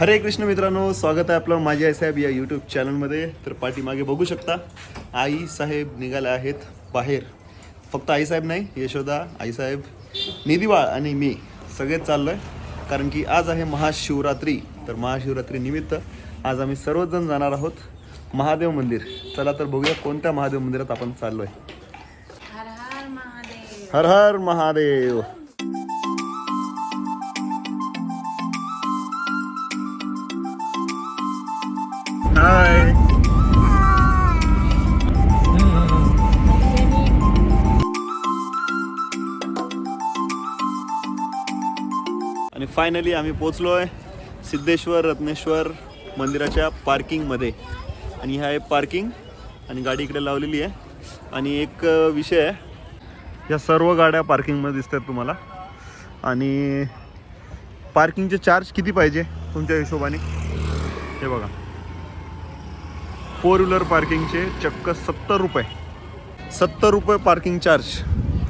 हरे कृष्ण मित्रांनो स्वागत आहे आपलं माझी आई साहेब या यूट्यूब चॅनलमध्ये तर पाठीमागे बघू शकता आई साहेब निघाल्या आहेत बाहेर. फक्त आई साहेब नाही यशोदा आई साहेब निधीबाळ आणि मी सगळेच चाललो आहे कारण की आज आहे महाशिवरात्री. तर महाशिवरात्री निमित्त आज आम्ही सर्वजण जाणार आहोत महादेव मंदिर. चला तर बघूया कोणत्या महादेव मंदिरात आपण चाललो आहे हर हर महादेव. हर हर महादेव. हाय आणि फायनली आम्ही पोचलो आहे सिद्धेश्वर रत्नेश्वर मंदिराच्या पार्किंगमध्ये आणि ह्या आहे पार्किंग आणि गाडी इकडे लावलेली आहे. आणि एक विषय आहे. या सर्व गाड्या पार्किंगमध्ये दिसतात तुम्हाला. आणि पार्किंगचे चार्ज किती पाहिजे तुमच्या हिशोबाने? हे बघा. फोर व्हीलर पार्किंगचे चक्क सत्तर रुपये. सत्तर रुपये पार्किंग चार्ज.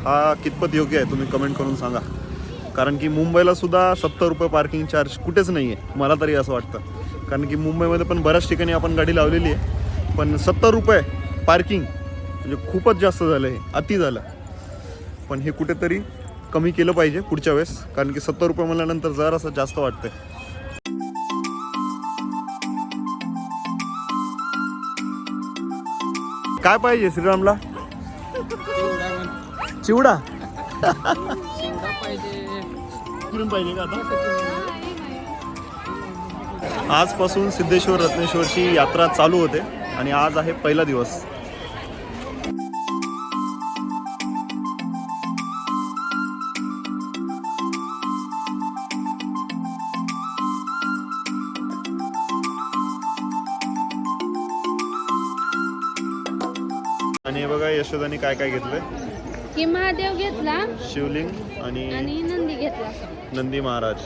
हा कितपत योग्य आहे तुम्ही कमेंट करून सांगा. कारण की मुंबईला सुद्धा सत्तर रुपये पार्किंग चार्ज कुठेच नाही आहे मला तरी असं वाटतं. कारण की मुंबईमध्ये पण बऱ्याच ठिकाणी आपण गाडी लावलेली आहे. पण सत्तर रुपये पार्किंग म्हणजे खूपच जास्त झालं हे अति झालं. पण हे कुठेतरी कमी केलं पाहिजे पुढच्या वेळेस. कारण की सत्तर रुपये म्हणल्यानंतर जरासं जास्त वाटतंय. काय पाहिजे श्रीरामला? चिवडा. पाहिजे का आजपासून सिद्धेश्वर रत्नेश्वरची यात्रा चालू होते आणि आज आहे पहिला दिवस. आणि हे बघा यशोदाने काय काय घेतलंय? की महादेव घेतला शिवलिंग आणि आणि नंदी घेतला. नंदी महाराज.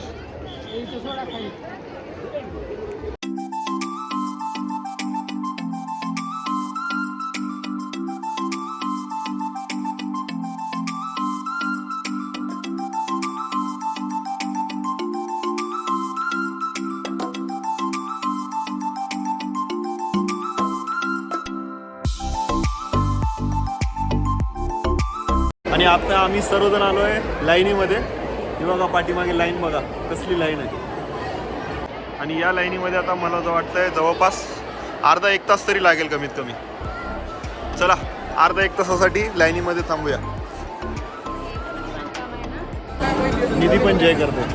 आणि आता आम्ही सर्वजण आलो आहे लाईनीमध्ये. हे बघा पाठीमागे लाईन बघा कसली लाईन आहे आणि या लाईनीमध्ये आता मला असं वाटतंय जवळपास अर्धा एक तास तरी लागेल कमीत कमी. चला अर्धा एक तासासाठी लाईनीमध्ये थांबूया. निधी पण जय करते.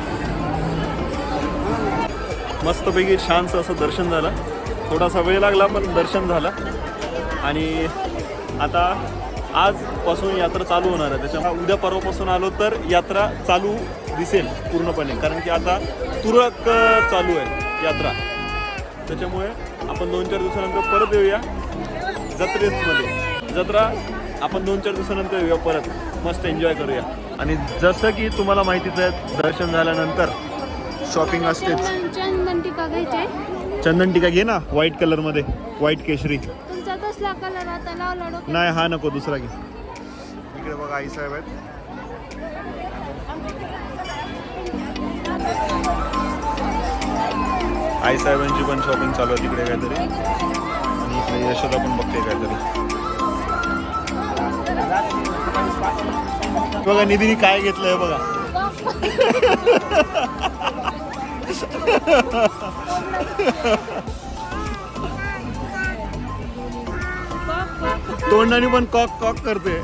मस्तपैकी छानसं असं दर्शन झालं. थोडासा वेळ लागला पण दर्शन झालं. आणि आता आजपासून यात्रा चालू होणार आहे. त्याच्यामुळे उद्या परवापासून आलो तर यात्रा चालू दिसेल पूर्णपणे. कारण की आता तुरळक चालू आहे यात्रा. त्याच्यामुळे आपण दोन चार दिवसानंतर परत येऊया जत्रेमध्ये. जत्रा आपण दोन चार दिवसानंतर येऊया परत. मस्त एन्जॉय करूया. आणि जसं की तुम्हाला माहितीच आहे दर्शन झाल्यानंतर शॉपिंग असतेच. चंदन टीका घ्यायचे चंदन टिका घे ना व्हाईट कलरमध्ये व्हाईट केशरी. कलर आता लावला डोक्यात नाही हा नको दुसरा घे. इकडे बघा आई साहेब आहेत. आई साहेबांची पण शॉपिंग चालू आहे तिकडे काहीतरी. आणि इकडे यशोदा पण बघते काहीतरी. बघा निधीने काय घेतलंय बघा. तोंडाने पण कॉक कॉक करते.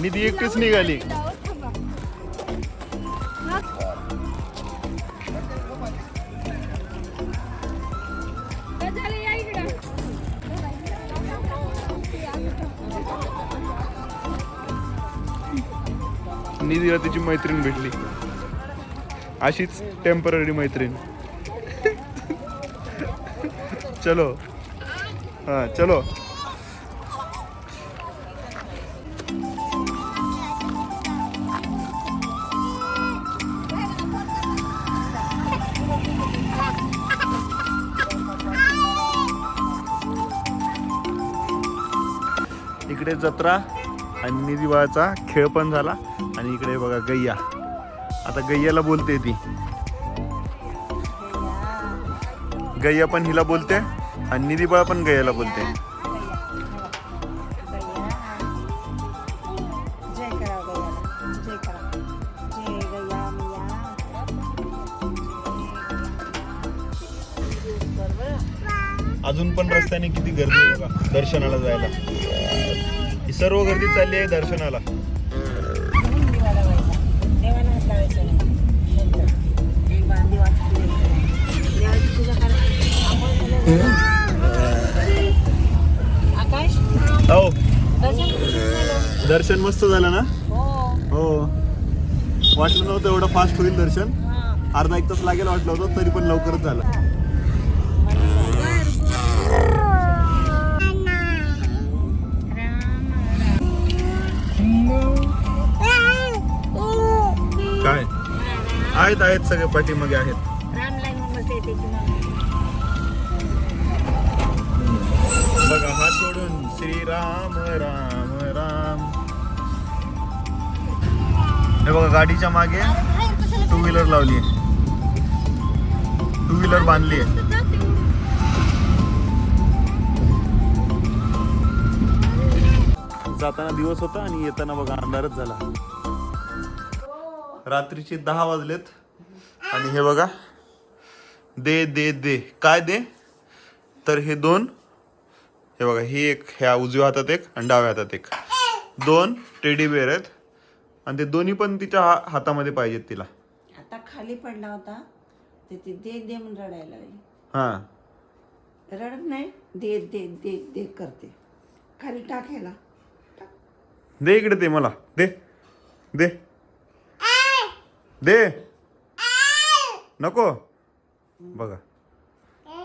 निधी एकटीच निघाली. निधीला तिची मैत्रीण भेटली. अशीच टेंपररी मैत्रीण. चलो. हा चलो. इकडे जत्रा आणि निधी खेळ पण झाला. आणि इकडे बघा गैया. आता गैयाला बोलते ती. गैया पण हिला बोलते आणि निधीबाळ पण गैयाला बोलते. जय करा गयाला जय करा. जय गया मैया. अजून पण रस्त्याने किती गर्दी आहे बघा दर्शनाला जायला. ही सर्व गर्दी चालली आहे दर्शनाला. हो. दर्शन मस्त झालं ना? हो. हो वाटलं नव्हतं एवढं फास्ट होईल दर्शन. अर्धा एक तास लागेल वाटलं होतं तरी पण लवकरच झालं. काय? आहेत आहेत सगळे पाठीमागे आहेत. राम राम. हे बघा गाडीच्या मागे टू व्हीलर लावली आहे. टू व्हीलर बांधली आहे. जाताना दिवस होता आणि येताना बघा अंधारच झाला. रात्रीचे दहा वाजलेत. आणि हे बघा दे दे दे. काय दे? तर हे दोन हे बघा ही एक ह्या उजव्या हातात एक आणि डाव्या हातात एक. दोन टेडी बेअर आहेत. आणि ते दोन्ही पण तिच्या हा- हातामध्ये पाहिजेत तिला. आता खाली पडला होता तर ते दे दे म्हणून रडायला लागली. हां. रडत नाही दे दे दे दे करते. खाली टाकायला दे इकडे ते मला. दे. दे. दे. नको. बघा.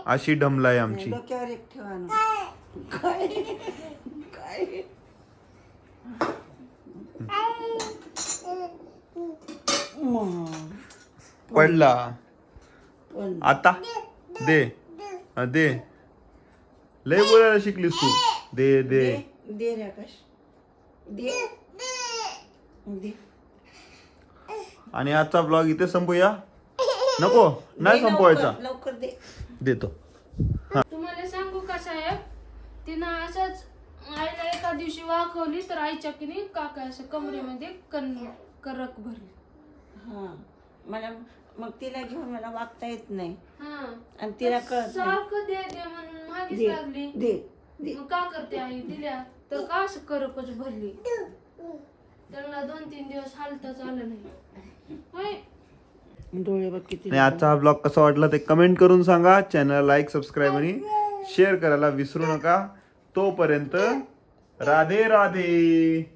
अशी डमलाय आमची. डोक्यावर एक ठेवा ना. काय? काय? पडला. पण आता? दे. हा, दे. लय बोलायला शिकलीस तू. दे दे. दे. दे रे आकाश. दे. दे. आणि आजचा ब्लॉग इथे संपूया? नको. नाही संपवायचा लवकर, लवकर दे. देतो. तुम्हाला सांगू का साहेब? तिनं असंच आईला एका दिवशी वाखवली तर आईच्या किनी काका असं कमरेमध्ये कन करक भरली. हा. मला मग तिला घेऊन मला वागता येत नाही. हा. आणि तिला कळत नाही. सारखं दे दे म्हणून मागेच दे लागली. दे दे. मग का करते आई दिल्या तर का असं करकच भरली? त्यांना दोन तीन दिवस हालताच आलं नाही. होय? डोळे बघ किती आणि आजचा हा ब्लॉग कसा वाटला ते कमेंट करून सांगा. चॅनल लाईक सबस्क्राईब आणि शेअर करायला विसरू नका. तोपर्यंत राधे राधे.